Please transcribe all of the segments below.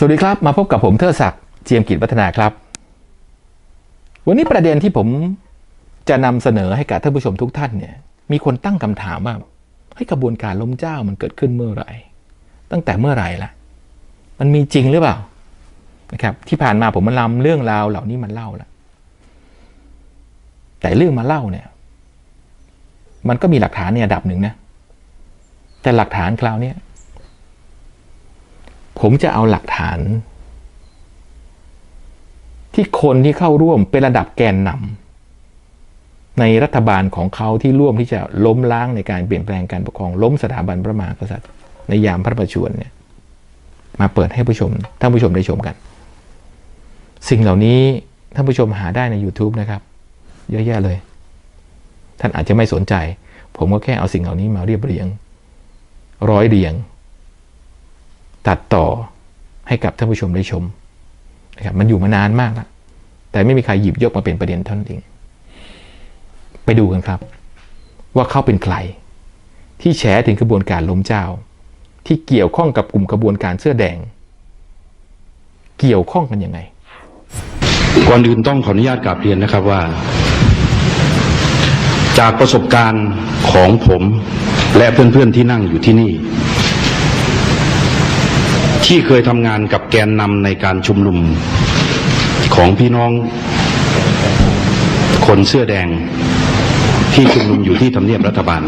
สวัสดีครับ มาพบกับผมเทิดศักดิ์เจียมกิจวัฒนาครับ วันนี้ประเด็นที่ผมจะนำเสนอให้กับท่านผู้ชมทุกท่านเนี่ย มีคนตั้งคำถามว่าให้กระบวนการล้มเจ้ามันเกิดขึ้นเมื่อไหร่ ตั้งแต่เมื่อไหร่ล่ะมันมีจริงหรือเปล่านะครับ ที่ผ่านมาผมมันนำเรื่องราวเหล่านี้มันเล่าแล้วแต่เรื่องมาเล่าเนี่ย มันก็มีหลักฐานในระดับหนึ่งนะแต่หลักฐานคราวเนี้ย ผมจะเอาหลักฐาน ที่คนที่เข้าร่วมเป็นระดับแกนนำในรัฐบาลของเขาที่ร่วมที่จะล้มล้างในการเปลี่ยนแปลงการปกครองล้มสถาบันพระมหากษัตริย์ ในยามพระประชวรเนี่ยมาเปิดให้ผู้ชมท่านผู้ชมได้ชมกัน สิ่งเหล่านี้ท่านผู้ชมหาได้ใน YouTube นะครับ เยอะแยะเลย ท่านอาจจะไม่สนใจ ผมก็แค่เอาสิ่งเหล่านี้มาเรียบเรียง ร้อยเรียง ตัดต่อให้กับท่านผู้ชมได้ชมนะครับมันอยู่มานานมากแล้วแต่ไม่มีใครหยิบยกมาเป็นประเด็นเท่านั้นเอง ไปดูกันครับ ว่าเขาเป็นใคร ที่แฉถึงกระบวนการล้มเจ้า ที่เกี่ยวข้องกับกลุ่มกระบวนการเสื้อแดง เกี่ยวข้องกันยังไงก่อนอื่นต้องขออนุญาตกราบเรียนนะครับว่า จากประสบการณ์ของผมและเพื่อนๆที่นั่งอยู่ที่นี่ ที่เคยทำงานกับแกนนำในการชุมนุมของพี่น้องคนเสื้อแดงที่ชุมนุมอยู่ที่ทำเนียบรัฐบาล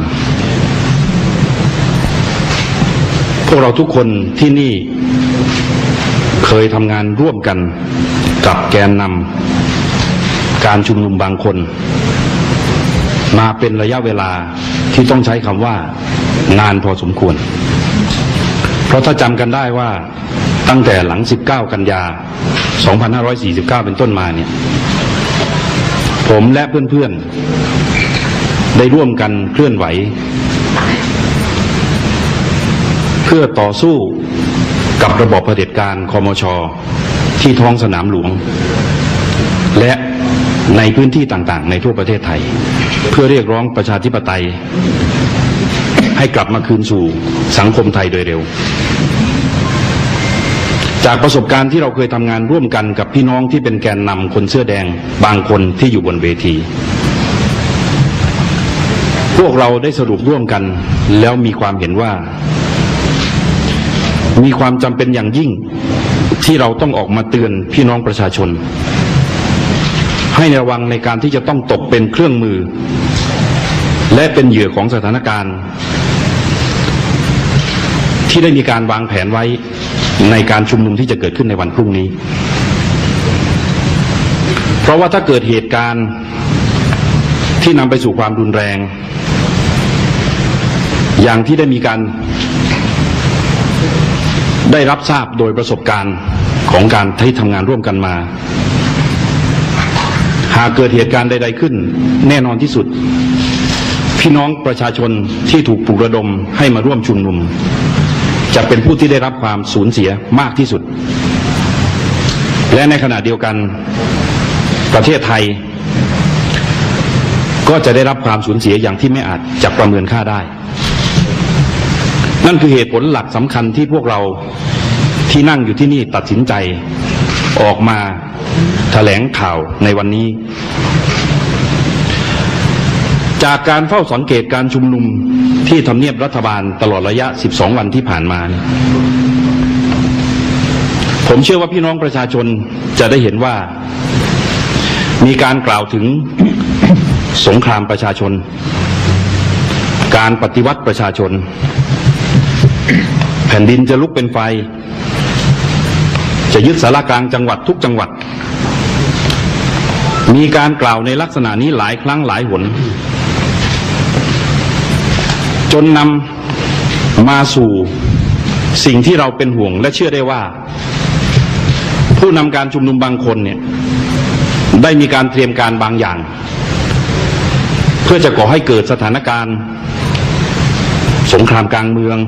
พวกเราทุกคนที่นี่เคยทำงานร่วมกันกับแกนนำการชุมนุมบางคน มาเป็นระยะเวลาที่ต้องใช้คำว่านานพอสมควร เพราะถ้าจำกันได้ว่าตั้งแต่หลัง 19 กันยา 2549 เป็นต้นมาเนี่ย ผมและเพื่อนๆ ได้ร่วมกันเคลื่อนไหว เพื่อต่อสู้กับระบอบเผด็จการคอมช ที่ท้องสนามหลวง และในพื้นที่ต่างๆ ในทั่วประเทศไทย เพื่อเรียกร้องประชาธิปไตย ให้กลับมาคืนสู่สังคมไทยโดยเร็ว จากประสบการณ์ที่เราเคยทำงานร่วมกันกับพี่น้องที่เป็นแกนนำคนเสื้อแดงบางคนที่อยู่บนเวที พวกเราได้สรุปร่วมกัน แล้วมีความเห็นว่า มีความจำเป็นอย่างยิ่งที่เราต้องออกมาเตือนพี่น้องประชาชน ให้ระวังในการที่จะต้องตกเป็นเครื่องมือ และเป็นเหยื่อของสถานการณ์ ที่ได้มีการวางแผนไว้ในการชุมนุมที่จะเกิดขึ้นในวันพรุ่งนี้ เพราะว่าถ้าเกิดเหตุการณ์ที่นำไปสู่ความรุนแรง อย่างที่ได้มีการได้รับทราบโดยประสบการณ์ของการที่ทำงานร่วมกันมา หากเกิดเหตุการณ์ใด ๆขึ้น แน่นอนที่สุด พี่น้องประชาชนที่ถูกปลุกระดมให้มาร่วมชุมนุม จะเป็นผู้ที่ได้รับความสูญเสียมากที่สุด และในขณะเดียวกันประเทศไทย ก็จะได้รับความสูญเสียอย่างที่ไม่อาจจะประเมินค่าได้ นั่นคือเหตุผลหลักสำคัญที่พวกเราที่นั่งอยู่ที่นี่ตัดสินใจออกมาแถลงข่าวในวันนี้ จากการเฝ้าสังเกตการชุมนุมที่ทำเนียบรัฐบาลตลอดระยะ 12 วันที่ผ่านมาเนี่ยผมเชื่อว่าพี่น้องประชาชนจะได้เห็นว่า มีการกล่าวถึงสงครามประชาชน การปฏิวัติประชาชน แผ่นดินจะลุกเป็นไฟ จะยึดสารกลางจังหวัดทุกจังหวัด มีการกล่าวในลักษณะนี้หลายครั้งหลายหน จนนำมาสู่สิ่งที่เราเป็นห่วง และเชื่อได้ว่า ผู้นำการชุมนุมบางคนเนี่ยได้มีการเตรียมการบางอย่าง เพื่อจะก่อให้เกิดสถานการณ์ สงครามกลางเมือง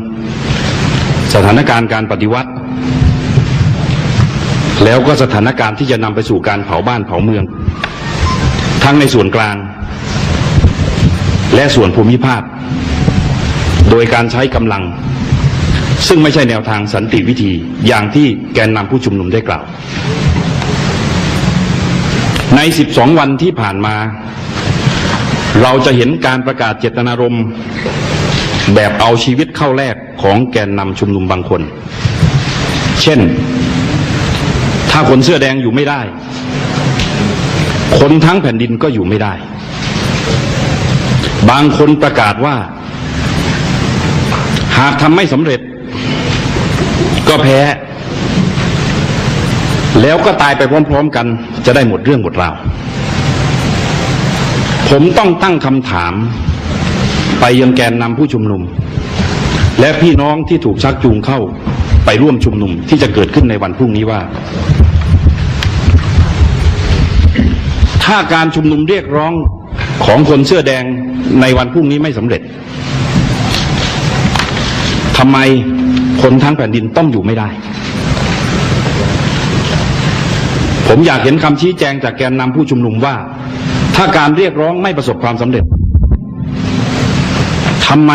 สถานการณ์การปฏิวัติ แล้วก็สถานการณ์ที่จะนำไปสู่การเผาบ้านเผาเมือง ทั้งในส่วนกลาง และส่วนภูมิภาค โดยการใช้กำลัง ซึ่งไม่ใช่แนวทางสันติวิธีอย่างที่แกนนำผู้ชุมนุมได้กล่าว ใน 12 วันที่ผ่านมา เราจะเห็นการประกาศเจตนารมณ์แบบเอาชีวิตเข้าแลกของแกนนำชุมนุมบางคน เช่น ถ้าคนเสื้อแดงอยู่ไม่ได้ คนทั้งแผ่นดินก็อยู่ไม่ได้ บางคนประกาศว่า หากทำไม่สำเร็จ ก็แพ้ แล้วก็ตายไปพร้อม ๆ กัน จะได้หมดเรื่องหมดราวผมต้องตั้งคำถาม ไปยังแกนนำผู้ชุมนุม และพี่น้องที่ถูกชักจูงเข้าไปร่วมชุมนุมที่จะเกิดขึ้นในวันพรุ่งนี้ว่า ถ้าการชุมนุมเรียกร้องของคนเสื้อแดงในวันพรุ่งนี้ไม่สำเร็จ ทำไมคนทั้งแผ่นดินต้องอยู่ไม่ได้ ผมอยากเห็นคำชี้แจงจากแกนนำผู้ชุมนุมว่า ถ้าการเรียกร้องไม่ประสบความสำเร็จทำไม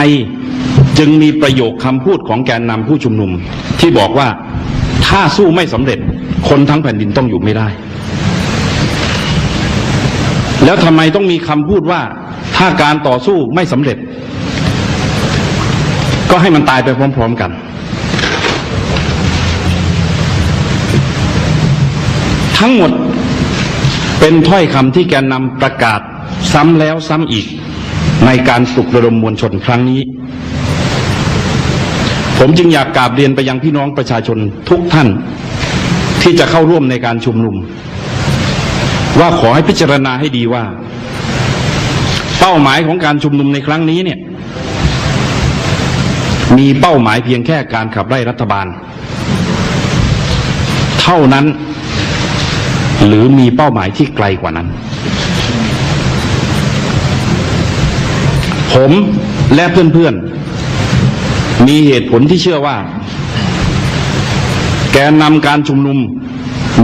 จึงมีประโยคคำพูดของแกนนำผู้ชุมนุม ที่บอกว่าถ้าสู้ไม่สำเร็จ คนทั้งแผ่นดินต้องอยู่ไม่ได้ แล้วทำไมต้องมีคำพูดว่าถ้าการต่อสู้ไม่สำเร็จ ก็ให้มันตายไปพร้อม ๆกัน ทั้งหมดเป็นถ้อยคำที่แกนนำประกาศซ้ำแล้วซ้ำอีก ในการปลุกระดมมวลชนครั้งนี้ ผมจึงอยากกราบเรียนไปยังพี่น้องประชาชนทุกท่าน ที่จะเข้าร่วมในการชุมนุม ว่าขอให้พิจารณาให้ดีว่า เป้าหมายของการชุมนุมในครั้งนี้เนี่ย มีเป้าหมายเพียงแค่การขับไล่รัฐบาล เท่านั้น หรือมีเป้าหมายที่ไกลกว่านั้น ผมและเพื่อนๆ มีเหตุผลที่เชื่อว่า แกนนำการชุมนุม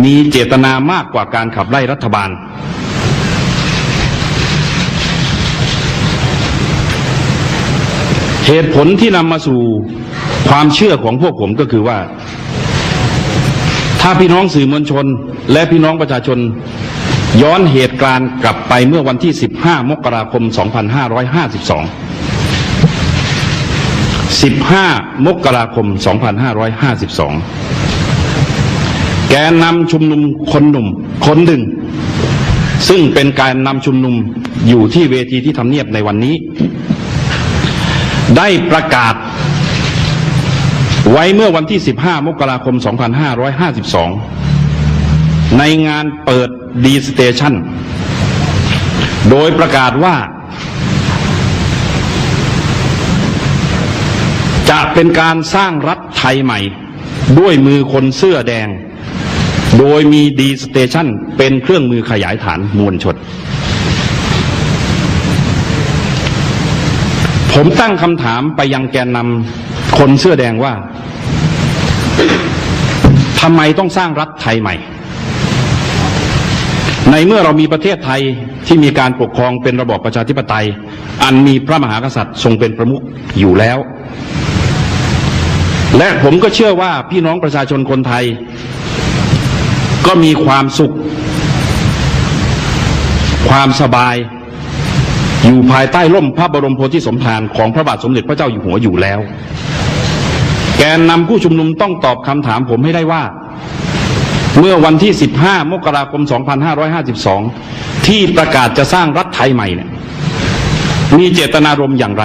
มีเจตนามากกว่าการขับไล่รัฐบาล เหตุผลที่นำมาสู่ความเชื่อของพวกผมก็คือว่า ถ้าพี่น้องสื่อมวลชน และพี่น้องประชาชน ย้อนเหตุการณ์กลับไปเมื่อวันที่ 15 มกราคม 2552 15 มกราคม 2552 แกนนำชุมนุมคนหนุ่มคนหนึ่ง ซึ่งเป็นการนำชุมนุมอยู่ที่เวทีที่ทำเนียบในวันนี้ ได้ประกาศ ไว้เมื่อวันที่ 15 มกราคม 2552 ในงานเปิดดีสเตชันโดยประกาศว่า จะเป็นการสร้างรัฐไทยใหม่ ด้วยมือคนเสื้อแดง โดยมีดีสเตชันเป็นเครื่องมือขยายฐานมวลชน ผมตั้งคำถามไปยังแกนนำคนเสื้อแดงว่าทำไมต้องสร้างรัฐไทยใหม่ ในเมื่อเรามีประเทศไทยที่มีการปกครองเป็นระบอบประชาธิปไตย อันมีพระมหากษัตริย์ทรงเป็นประมุขอยู่แล้ว และผมก็เชื่อว่าพี่น้องประชาชนคนไทย ก็มีความสุข ความสบาย อยู่ภายใต้ร่มพระบรมโพธิสมภารของพระบาทสมเด็จพระเจ้าอยู่หัวอยู่แล้ว แกนนำผู้ชุมนุมต้องตอบคำถามผมให้ได้ว่า เมื่อวันที่ 15 มกราคม 2552 ที่ประกาศจะสร้างรัฐไทยใหม่เนี่ยมีเจตนารมณ์อย่างไร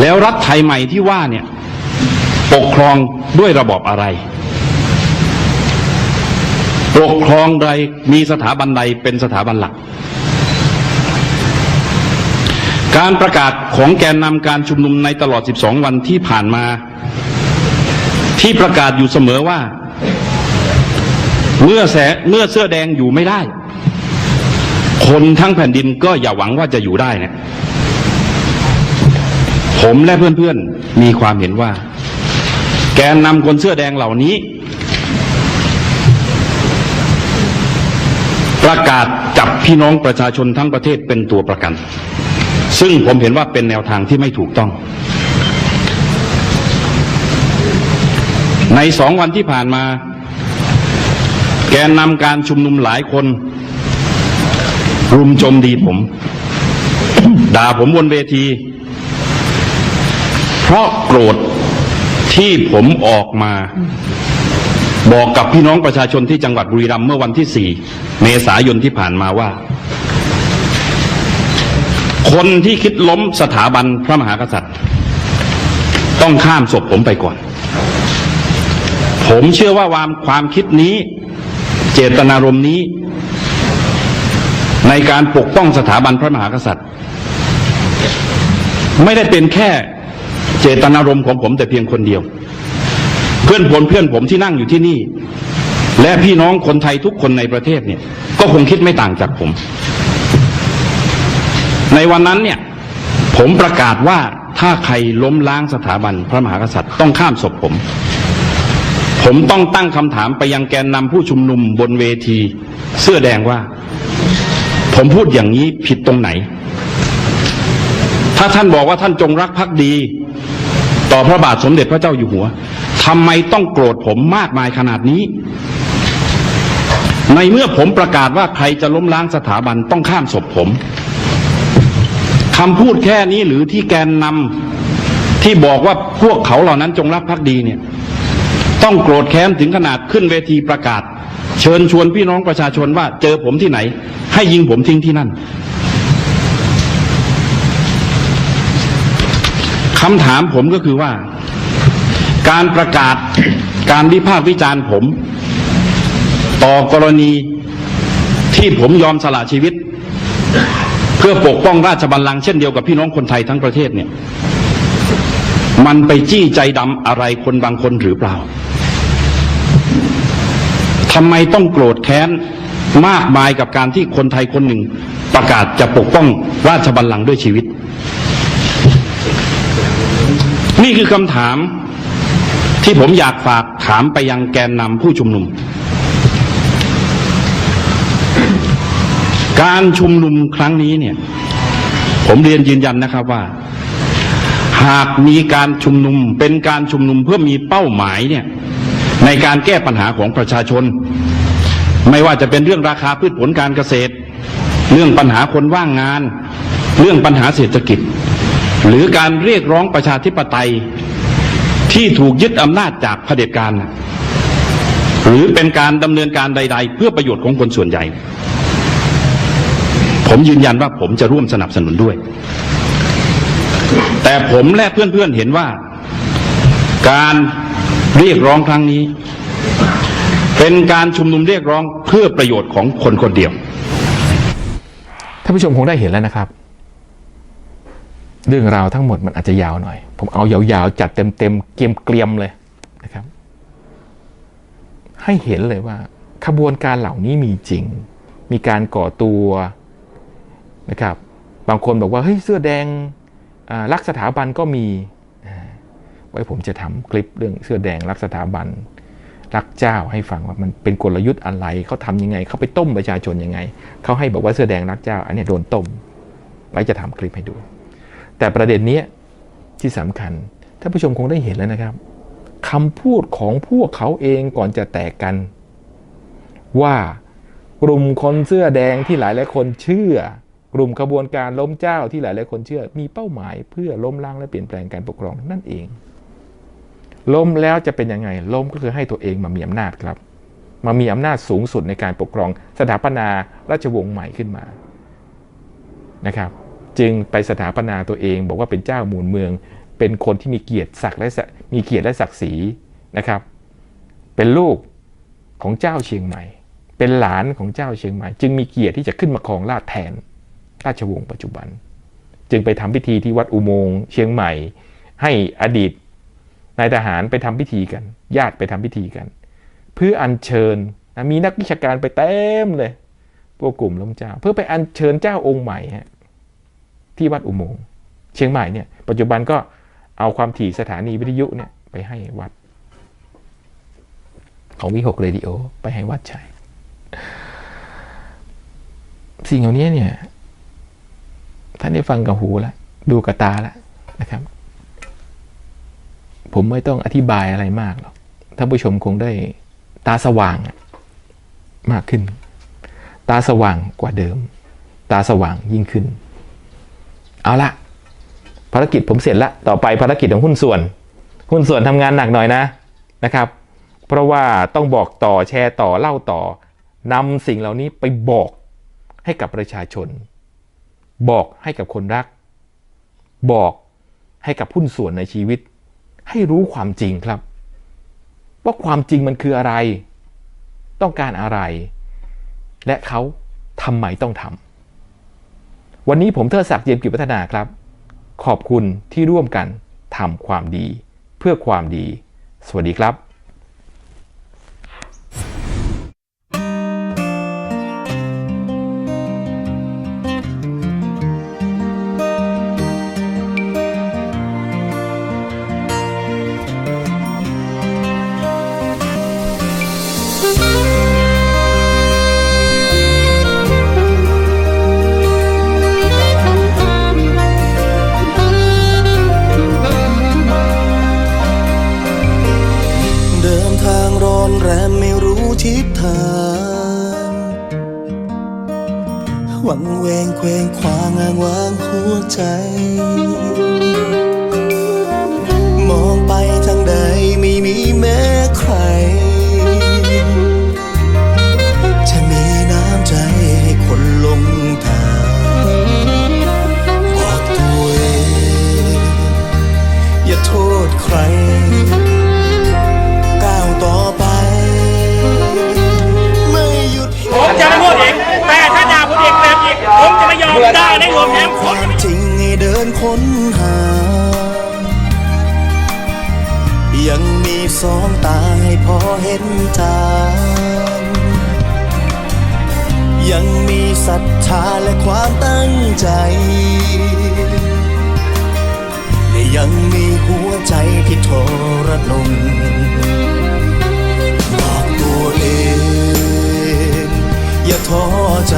แล้วรัฐไทยใหม่ที่ว่าเนี่ยปกครองด้วยระบอบอะไร ปกครองใดมีสถาบันใดเป็นสถาบันหลัก การประกาศของแกนนำการชุมนุมในตลอด 12 วันที่ผ่านมา ที่ประกาศอยู่เสมอว่า เมื่อแสเมื่อเสื้อแดงอยู่ไม่ได้ คนทั้งแผ่นดินก็อย่าหวังว่าจะอยู่ได้เนี่ยผมและเพื่อนๆมีความเห็นว่า แกนนำคนเสื้อแดงเหล่านี้ ประกาศจับพี่น้องประชาชนทั้งประเทศเป็นตัวประกัน ซึ่งผมเห็นว่าเป็นแนวทางที่ไม่ถูกต้อง ในสองวันที่ผ่านมา แกนนำการชุมนุมหลายคน รุมโจมดีผม ด่าผมบนเวที เพราะโกรธที่ผมออกมา บอกกับพี่น้องประชาชนที่จังหวัดบุรีรัมย์เมื่อวันที่ 4 เมษายนที่ผ่านมาว่า คนที่คิดล้มสถาบันพระมหากษัตริย์ ต้องข้ามศพผมไปก่อน ผมเชื่อว่าความความคิดนี้ เจตนารมณ์นี้ ในการปกป้องสถาบันพระมหากษัตริย์ ไม่ได้เป็นแค่เจตนารมณ์ของผมแต่เพียงคนเดียว เพื่อนผมเพื่อนผมที่นั่งอยู่ที่นี่ และพี่น้องคนไทยทุกคนในประเทศเนี่ย ก็คงคิดไม่ต่างจากผม ในวันนั้นเนี่ย ผมประกาศว่าถ้าใครล้มล้างสถาบันพระมหากษัตริย์ต้องข้ามศพผม ผมต้องตั้งคำถามไปยังแกนนำผู้ชุมนุมบนเวที เสื้อแดงว่า ผมพูดอย่างนี้ผิดตรงไหน ถ้าท่านบอกว่าท่านจงรักภักดี ต่อพระบาทสมเด็จพระเจ้าอยู่หัว ทำไมต้องโกรธผมมากมายขนาดนี้ ในเมื่อผมประกาศว่าใครจะล้มล้างสถาบันต้องข้ามศพผมคำพูดแค่นี้หรือที่แกนนำที่บอกว่าพวกเขาเหล่านั้นจงรักภักดีเนี่ย ต้องโกรธแค้นถึงขนาดขึ้นเวทีประกาศ เชิญชวนพี่น้องประชาชนว่าเจอผมที่ไหน ให้ยิงผมทิ้งที่นั่นคำถามผมก็คือว่า การประกาศการวิพากษ์วิจารณ์ผม ต่อกรณีที่ผมยอมสละชีวิต เพื่อปกป้องราชบัลลังก์เช่นเดียวกับพี่น้องคนไทยทั้งประเทศเนี่ย มันไปจี้ใจดำอะไรคนบางคนหรือเปล่าทำไมต้องโกรธแค้นมากมายกับการที่คนไทยคนหนึ่ง ประกาศจะปกป้องราชบัลลังก์ด้วยชีวิต นี่คือคำถาม ที่ผมอยากฝากถามไปยังแกนนำผู้ชุมนุม การชุมนุมครั้งนี้เนี่ย ผมเรียนยืนยันนะครับว่า หากมีการชุมนุมเป็นการชุมนุมเพื่อมีเป้าหมายเนี่ย ในการแก้ปัญหาของประชาชน ไม่ว่าจะเป็นเรื่องราคาพืชผลการเกษตร เรื่องปัญหาคนว่างงาน เรื่องปัญหาเศรษฐกิจ หรือการเรียกร้องประชาธิปไตย ที่ถูกยึดอำนาจจากเผด็จการหรือเป็นการดำเนินการใด ๆ เพื่อประโยชน์ของคนส่วนใหญ่ ผมยืนยันว่าผมจะร่วมสนับสนุนด้วย แต่ผมและเพื่อนๆเห็นว่า การเรียกร้องครั้งนี้ เป็นการชุมนุมเรียกร้องเพื่อประโยชน์ของคนคนเดียวท่านผู้ชมคงได้เห็นแล้วนะครับ เรื่องราวทั้งหมดมันอาจจะยาวหน่อย ผมเอายาวๆจัดเต็มๆเกรียมๆเลยนะครับ ให้เห็นเลยว่า ขบวนการเหล่านี้มีจริง มีการก่อตัวนะครับ บางคนบอกว่าเฮ้ยเสื้อแดงรักสถาบันก็มีไว้ผมจะทำคลิปเรื่องเสื้อแดงรักสถาบันรักเจ้าให้ฟังว่ามันเป็นกลยุทธ์อะไรเขาทำยังไงเขาไปต้มประชาชนยังไงเขาให้บอกว่าเสื้อแดงรักเจ้า อันนี้โดนต้มไว้จะทำคลิปให้ดู แต่ประเด็นนี้ ที่สำคัญท่านผู้ชมคงได้เห็นแล้วนะครับคำพูดของพวกเขาเองก่อนจะแตกกัน ว่ากลุ่มคนเสื้อแดงที่หลายหลายคนเชื่อ กลุ่มขบวนการล้มเจ้าที่หลายหลายคนเชื่อ มีเป้าหมายเพื่อล้มล้างและเปลี่ยนแปลงการปกครองนั่นเอง ล้มแล้วจะเป็นยังไง ล้มก็คือให้ตัวเองมามีอำนาจครับ มามีอำนาจสูงสุดในการปกครอง สถาปนาราชวงศ์ใหม่ขึ้นมานะครับ จึงไปสถาปนาตัวเอง บอกว่าเป็นเจ้าหมูลเมือง เป็นคนที่มีเกียรติศักดิ์และศักดิ์มีเกียรติและศักดิ์ศรีนะครับ เป็นลูกของเจ้าเชียงใหม่ เป็นหลานของเจ้าเชียงใหม่ จึงมีเกียรติที่จะขึ้นมาครองราชแทนราชวงศ์ปัจจุบัน จึงไปทำพิธีที่วัดอุโมงค์เชียงใหม่ ให้อดีตนายทหารไปทำพิธีกัน ญาติไปทำพิธีกัน เพื่ออัญเชิญมีนักวิชาการไปเต็มเลยพวกกลุ่มล้มเจ้า เพื่อไปอัญเชิญเจ้าองค์ใหม่ฮะ ที่วัดอุโมงค์เชียงใหม่เนี่ยปัจจุบันก็เอาความถี่สถานีวิทยุเนี่ยไปให้วัด ของวิหกเรดิโอไปให้วัดใช้สิ่งเหล่านี้เนี่ยท่านได้ฟังกับหูแล้วดูกับตาแล้วนะครับ ผมไม่ต้องอธิบายอะไรมากหรอกท่านผู้ชมคงได้ตาสว่างมากขึ้น ตาสว่างกว่าเดิม ตาสว่างยิ่งขึ้น เอาละภารกิจผมเสร็จละต่อไปภารกิจของหุ้นส่วน หุ้นส่วนทำงานหนักหน่อยนะนะครับ เพราะว่าต้องบอกต่อแชร์ต่อเล่าต่อนำสิ่งเหล่านี้ไปบอกให้กับประชาชน บอกให้กับคนรัก บอกให้กับหุ้นส่วนในชีวิต ให้รู้ความจริงครับ ว่าความจริงมันคืออะไร ต้องการอะไร และเขาทำไมต้องทำ วันนี้ผมเทิดศักดิ์เยียมกิจพัฒนาครับ ขอบคุณที่ร่วมกันทำความดี เพื่อความดี สวัสดีครับ ไม่ยอมได้ในหัวแถมคผมวามจริงให้เดินค้นหา ยังมีสองตาให้พอเห็นทางยังมีศรัทธาและความตั้งใจ และยังมีหัวใจที่ทรนงบอกตัวเอง อย่าท้อใจ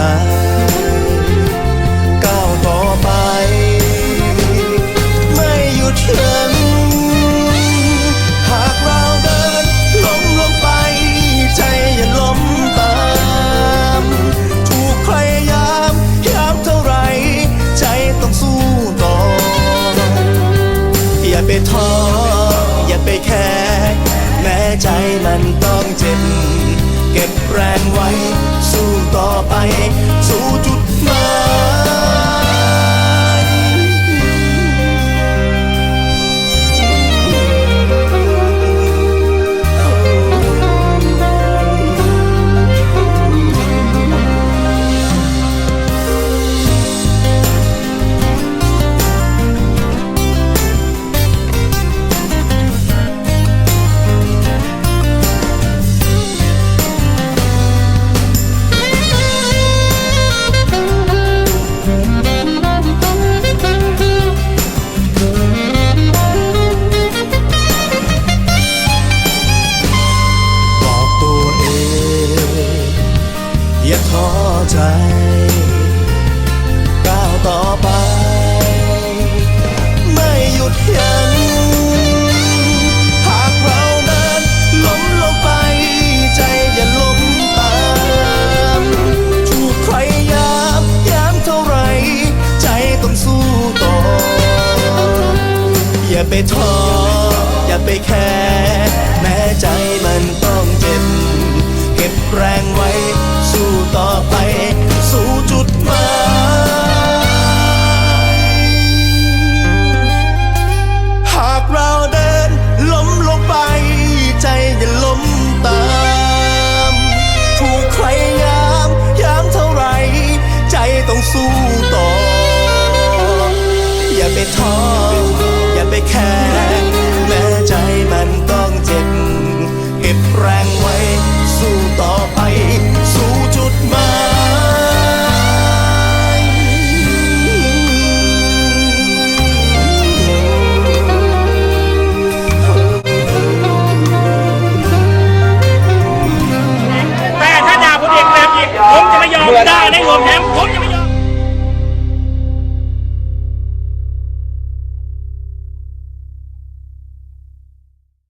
ไปท้ออย่าไปแค่แม้ใจมันต้องเจ็บ เก็บแรงไว้